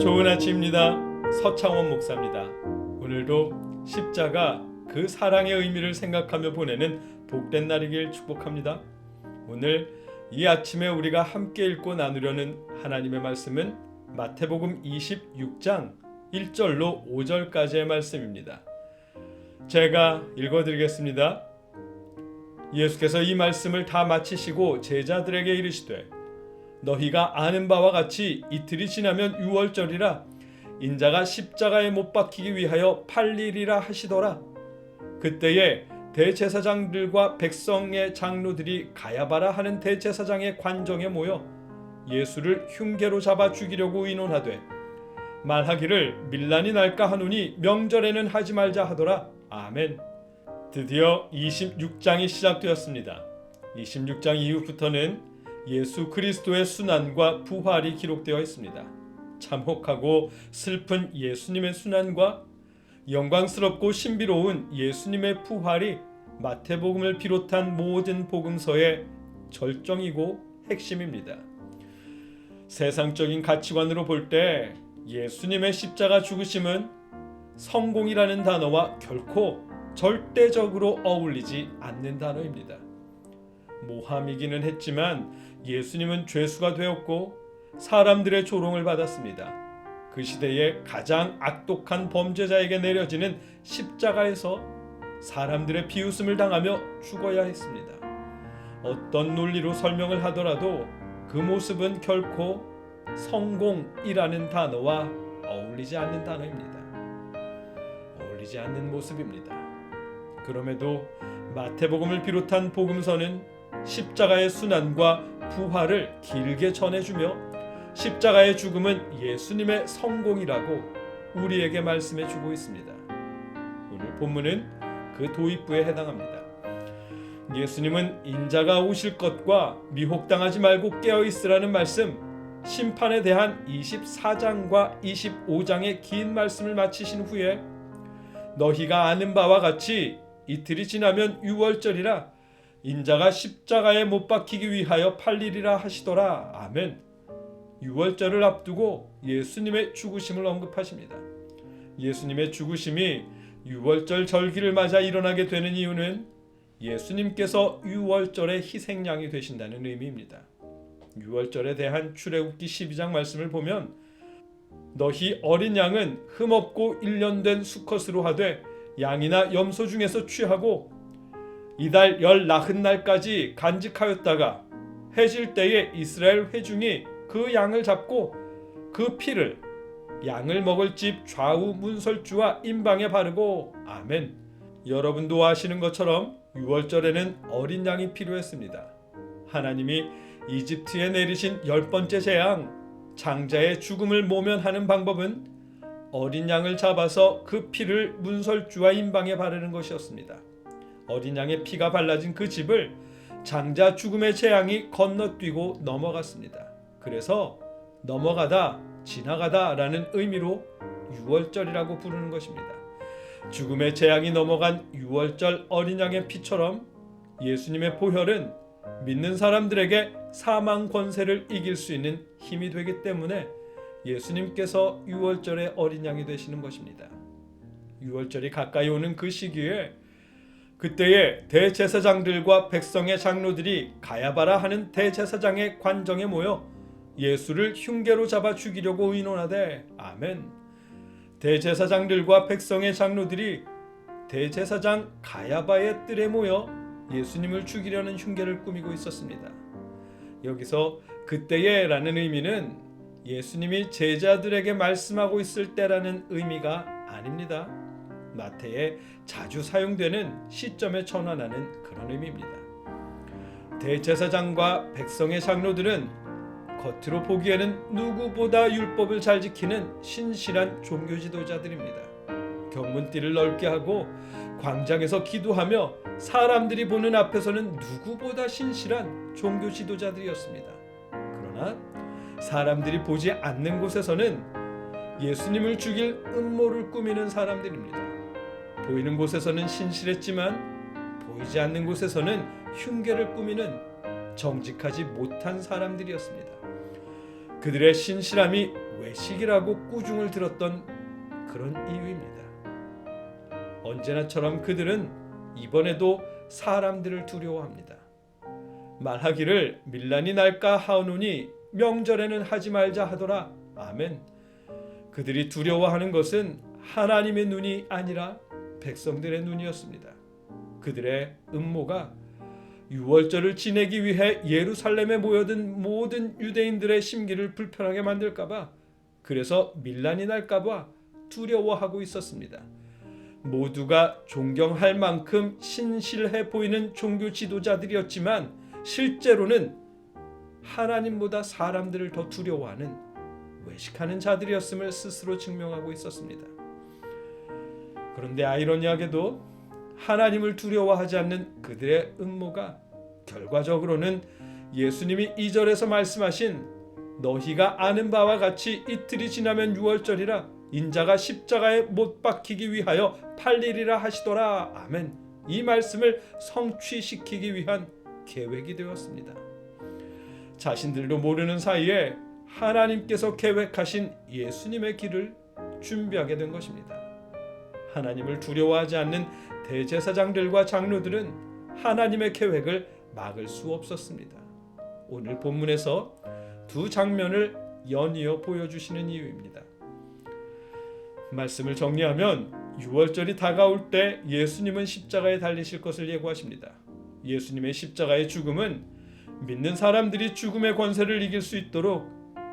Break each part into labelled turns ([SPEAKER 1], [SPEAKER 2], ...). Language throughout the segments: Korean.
[SPEAKER 1] 좋은 아침입니다. 서창원 목사입니다. 오늘도 십자가 그 사랑의 의미를 생각하며 보내는 복된 날이길 축복합니다. 오늘 이 아침에 우리가 함께 읽고 나누려는 하나님의 말씀은 마태복음 26장 1절로 5절까지의 말씀입니다. 제가 읽어드리겠습니다. 예수께서 이 말씀을 다 마치시고 제자들에게 이르시되 너희가 아는 바와 같이 이틀이 지나면 유월절이라 인자가 십자가에 못 박히기 위하여 팔리리라 하시더라. 그때에 대제사장들과 백성의 장로들이 가야바라 하는 대제사장의 관정에 모여 예수를 흉계로 잡아 죽이려고 의논하되 말하기를 밀란이 날까 하노니 명절에는 하지 말자 하더라. 아멘. 드디어 26장이 시작되었습니다. 26장 이후부터는 예수 그리스도의 순환과 부활이 기록되어 있습니다. 참혹하고 슬픈 예수님의 순환과 영광스럽고 신비로운 예수님의 부활이 마태복음을 비롯한 모든 복음서의 절정이고 핵심입니다. 세상적인 가치관으로 볼 때 예수님의 십자가 죽으심은 성공이라는 단어와 결코 절대적으로 어울리지 않는 단어입니다. 모함이기는 했지만 예수님은 죄수가 되었고 사람들의 조롱을 받았습니다. 그 시대에 가장 악독한 범죄자에게 내려지는 십자가에서 사람들의 비웃음을 당하며 죽어야 했습니다. 어떤 논리로 설명을 하더라도 그 모습은 결코 성공이라는 단어와 어울리지 않는 단어입니다. 어울리지 않는 모습입니다. 그럼에도 마태복음을 비롯한 복음서는 십자가의 순환과 부활을 길게 전해주며 십자가의 죽음은 예수님의 성공이라고 우리에게 말씀해 주고 있습니다. 오늘 본문은 그 도입부에 해당합니다. 예수님은 인자가 오실 것과 미혹당하지 말고 깨어 있으라는 말씀, 심판에 대한 24장과 25장의 긴 말씀을 마치신 후에 너희가 아는 바와 같이 이틀이 지나면 유월절이라 인자가 십자가에 못 박히기 위하여 팔리리라 하시더라. 아멘. 유월절을 앞두고 예수님의 죽으심을 언급하십니다. 예수님의 죽으심이 유월절 절기를 맞아 일어나게 되는 이유는 예수님께서 유월절의 희생양이 되신다는 의미입니다. 유월절에 대한 출애굽기 12장 말씀을 보면 너희 어린 양은 흠없고 일년된 수컷으로 하되 양이나 염소 중에서 취하고 이달 열 나흔 날까지 간직하였다가 해질 때에 이스라엘 회중이 그 양을 잡고 그 피를 양을 먹을 집 좌우 문설주와 임방에 바르고 아멘. 여러분도 아시는 것처럼 6월절에는 어린 양이 필요했습니다. 하나님이 이집트에 내리신 열 번째 재앙 장자의 죽음을 모면하는 방법은 어린 양을 잡아서 그 피를 문설주와 임방에 바르는 것이었습니다. 어린 양의 피가 발라진 그 집을 장자 죽음의 재앙이 건너뛰고 넘어갔습니다. 그래서 넘어가다, 지나가다라는 의미로 유월절이라고 부르는 것입니다. 죽음의 재앙이 넘어간 유월절 어린 양의 피처럼 예수님의 보혈은 믿는 사람들에게 사망 권세를 이길 수 있는 힘이 되기 때문에 예수님께서 유월절의 어린 양이 되시는 것입니다. 유월절이 가까이 오는 그 시기에 그때에 대제사장들과 백성의 장로들이 가야바라 하는 대제사장의 관정에 모여 예수를 흉계로 잡아 죽이려고 의논하되 아멘. 대제사장들과 백성의 장로들이 대제사장 가야바의 뜰에 모여 예수님을 죽이려는 흉계를 꾸미고 있었습니다. 여기서 그때에라는 의미는 예수님이 제자들에게 말씀하고 있을 때라는 의미가 아닙니다. 마태에 자주 사용되는 시점에 전환하는 그런 의미입니다. 대제사장과 백성의 장로들은 겉으로 보기에는 누구보다 율법을 잘 지키는 신실한 종교 지도자들입니다. 경문띠를 넓게 하고 광장에서 기도하며 사람들이 보는 앞에서는 누구보다 신실한 종교 지도자들이었습니다. 그러나 사람들이 보지 않는 곳에서는 예수님을 죽일 음모를 꾸미는 사람들입니다. 보이는 곳에서는 신실했지만 보이지 않는 곳에서는 흉계를 꾸미는 정직하지 못한 사람들이었습니다. 그들의 신실함이 외식이라고 꾸중을 들었던 그런 이유입니다. 언제나처럼 그들은 이번에도 사람들을 두려워합니다. 말하기를 밀란이 날까 하오노니 명절에는 하지 말자 하더라. 아멘. 그들이 두려워하는 것은 하나님의 눈이 아니라 백성들의 눈이었습니다. 그들의 음모가 유월절을 지내기 위해 예루살렘에 모여든 모든 유대인들의 심기를 불편하게 만들까봐 그래서 밀란이 날까봐 두려워하고 있었습니다. 모두가 존경할 만큼 신실해 보이는 종교 지도자들이었지만 실제로는 하나님보다 사람들을 더 두려워하는 외식하는 자들이었음을 스스로 증명하고 있었습니다. 그런데 아이러니하게도 하나님을 두려워하지 않는 그들의 음모가 결과적으로는 예수님이 이절에서 말씀하신 너희가 아는 바와 같이 이틀이 지나면 유월절이라 인자가 십자가에 못 박히기 위하여 팔리리라 하시더라. 아멘. 이 말씀을 성취시키기 위한 계획이 되었습니다. 자신들도 모르는 사이에 하나님께서 계획하신 예수님의 길을 준비하게 된 것입니다. 하나님을 두려워하지 않는 대제사장들과 장로들은 하나님의 계획을 막을 수 없었습니다. 오늘 본문에서 두 장면을 연이어 보여주시는 이유입니다. 말씀을 정리하면 6월절이 다가올 때 예수님은 십자가에 달리실 것을 예고하십니다. 예수님의 십자가의 죽음은 믿는 사람들이 죽음의 권세를 이길 수 있도록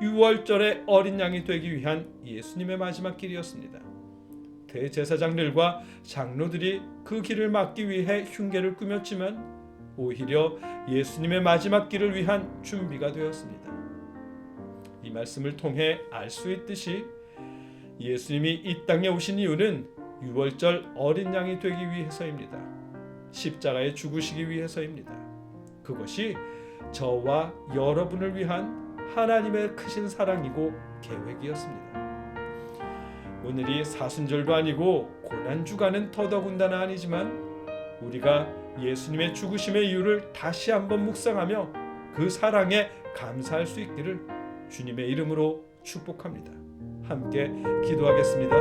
[SPEAKER 1] 6월절의 어린 양이 되기 위한 예수님의 마지막 길이었습니다. 대제사장들과 장로들이 그 길을 막기 위해 흉계를 꾸몄지만 오히려 예수님의 마지막 길을 위한 준비가 되었습니다. 이 말씀을 통해 알 수 있듯이 예수님이 이 땅에 오신 이유는 유월절 어린 양이 되기 위해서입니다. 십자가에 죽으시기 위해서입니다. 그것이 저와 여러분을 위한 하나님의 크신 사랑이고 계획이었습니다. 오늘이 사순절도 아니고 고난 주간은 더더군다나 아니지만 우리가 예수님의 죽으심의 이유를 다시 한번 묵상하며 그 사랑에 감사할 수 있기를 주님의 이름으로 축복합니다. 함께 기도하겠습니다.